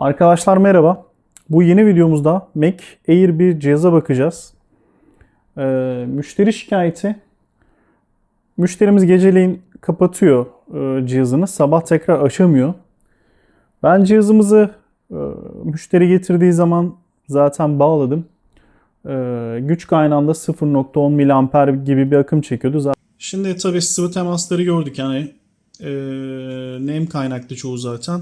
Arkadaşlar merhaba. Bu yeni videomuzda Mac Air bir cihaza bakacağız. Ee, müşteri şikayeti. Müşterimiz geceleyin kapatıyor e, cihazını. Sabah tekrar açamıyor. Ben cihazımızı e, müşteri getirdiği zaman zaten bağladım. E, güç kaynağında 0.10 mAh gibi bir akım çekiyordu. Zaten Şimdi tabii sıvı temasları gördük yani e, nem kaynaklı çoğu zaten.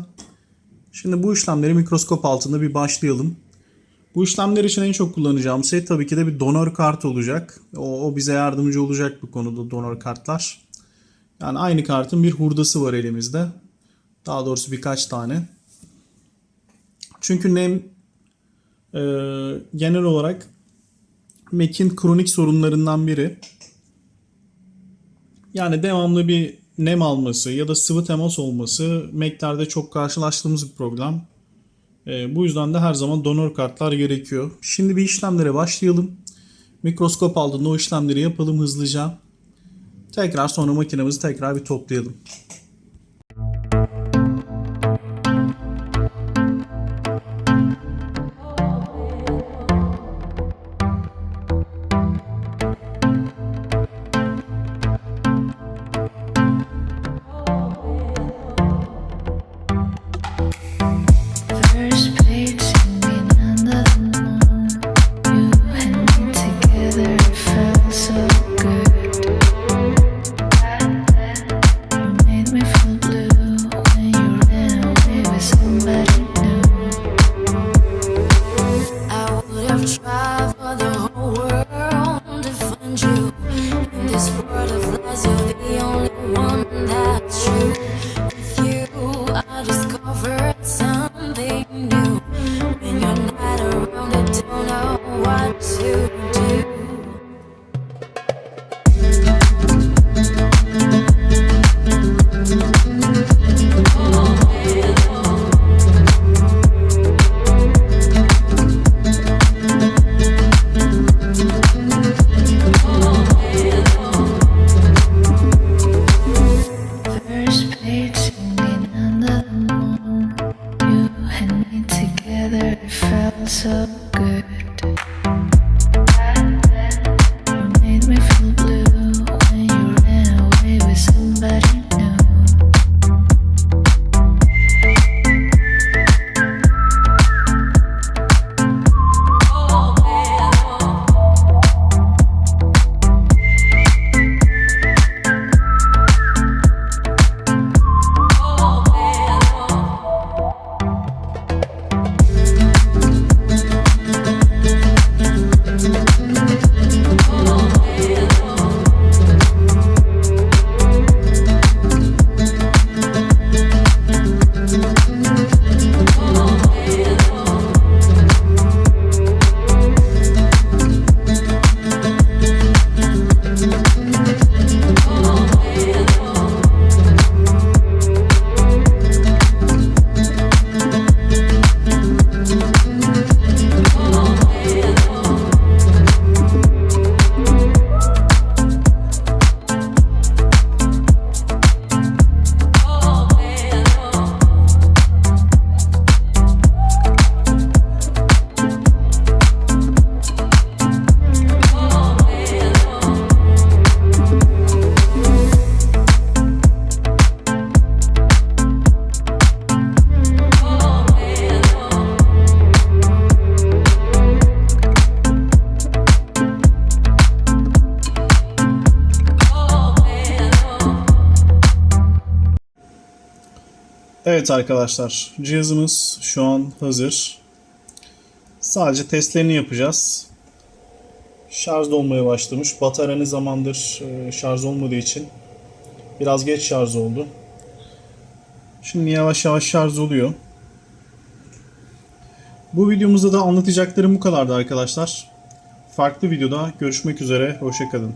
Şimdi bu işlemleri mikroskop altında bir başlayalım. Bu işlemler için en çok kullanacağım şey tabii ki de bir donör kart olacak. O, o bize yardımcı olacak bu konuda donör kartlar. Yani aynı kartın bir hurdası var elimizde. Daha doğrusu birkaç tane. Çünkü nem e, genel olarak Mac'in kronik sorunlarından biri. Yani devamlı bir nem alması ya da sıvı temas olması Mac'lerde çok karşılaştığımız bir problem. E, bu yüzden de her zaman donör kartlar gerekiyor. Şimdi bir işlemlere başlayalım. Mikroskop altında o işlemleri yapalım hızlıca. Tekrar sonra makinemizi tekrar bir toplayalım. In this world of lies, so Evet arkadaşlar, cihazımız şu an hazır. Sadece testlerini yapacağız. Şarj olmaya başlamış. Batarya ne zamandır e, şarj olmadığı için biraz geç şarj oldu. Şimdi yavaş yavaş şarj oluyor. Bu videomuzda da anlatacaklarım bu kadardı arkadaşlar. Farklı videoda görüşmek üzere. Hoşçakalın.